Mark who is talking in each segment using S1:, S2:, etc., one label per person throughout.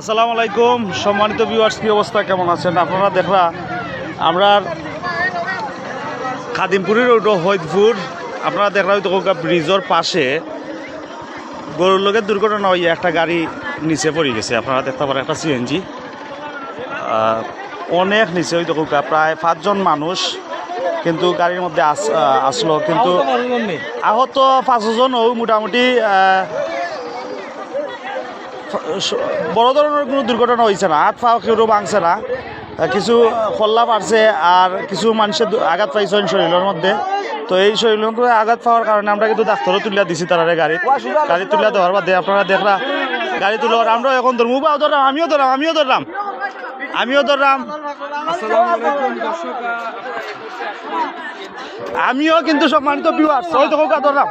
S1: আসসালামু আলাইকুম। সম্মানিত ভিউয়ার্স কি অবস্থা? কেমন আছেন? আপনারা দেখলা আমরা খাদিমপুরের রোড হৈদপুর। আপনারা দেখলা হয়তো ব্রিজের পাশে গরুর লোকের দুর্ঘটনা হয়ে একটা গাড়ি নিচে পড়ে গেছে। আপনারা দেখতে পারেন একটা সিএনজি অনেক নিচে হয়তো কোকা প্রায় পাঁচজন মানুষ কিন্তু গাড়ির মধ্যে আস আসলো। কিন্তু আহত পাঁচজন ও মোটামুটি বড় ধরনের কোনো দুর্ঘটনা হয়েছে না, হাত পা কেউ ভাঙছে না। কিছু খল্লা পারছে আর কিছু মানুষের আঘাত পাইছেন শরীরের মধ্যে। তো এই মধ্যে আঘাত পাওয়ার কারণে আমরা কিন্তু ডাক্তারও তুলিয়া দিছি তারা গাড়ি। গাড়ি তুলিয়া দেওয়ার বাদে আপনারা দেখলা গাড়ি তুলার, আমরাও এখন ধরবো বাও ধরলাম, আমিও ধরলাম আমিও ধরলাম আমিও ধরলাম। আমিও কিন্তু সম্মানিত বিওয়ার ওই তো কোকা ধরলাম।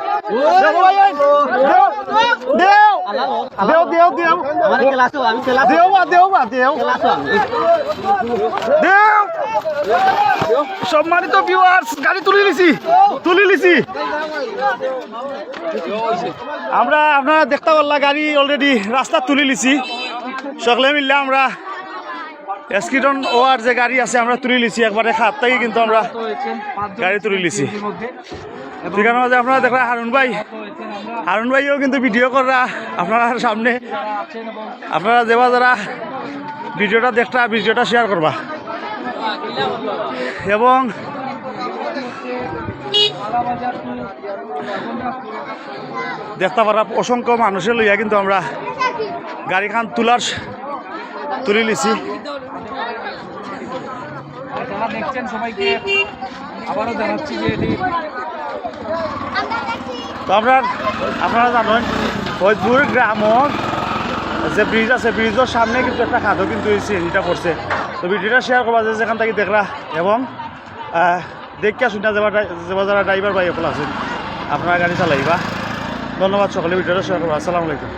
S1: দেও দেও, দেও বা দেও বা দেও।
S2: ক্লাসও
S1: দেও। সম্মানিত ভিউয়ার্স গাড়ি তুলে লিছি তুলে লিছি আমরা আপনারা দেখতে পারলা গাড়ি অলরেডি রাস্তা তুলে লিছি সকলে মিললে আমরা এসকিটন ওয়ার যে গাড়ি আছে, আমরা তুলে লিছি, একবারে খাত থেকে কিন্তু আমরা গাড়ি তুলে লিছি। সেখানে মাঝে আপনারা দেখলেন হারুন ভাই। হারুন ভাইও কিন্তু ভিডিও করা, আপনারা সামনে। আপনারা যেবা যারা ভিডিওটা দেখটা ভিডিওটা শেয়ার করবা। এবং দেখতে পারা অসংখ্য মানুষের লইয়া কিন্তু আমরা গাড়িখান তোলার তুলে লিছি
S3: যারা দেখছেন সবাইকে আবারও জানাচ্ছি যে এটি
S1: তো আপনার আপনারা জানেন ফৈজপুর গ্রামর যে ব্রিজ আছে ব্রিজের সামনে কিন্তু একটা খাদও কিন্তু এই সিএনজিটা পড়ছে। তো ভিডিওটা শেয়ার করবা যে যেখান থেকে দেখলা এবং দেখিয়া শুনে যাবা যাবা যারা ড্রাইভার ভাই সকল আছেন আপনারা গাড়ি চালাইবা। ধন্যবাদ সকলে ভিডিওটা শেয়ার করবা। আসসালামু আলাইকুম।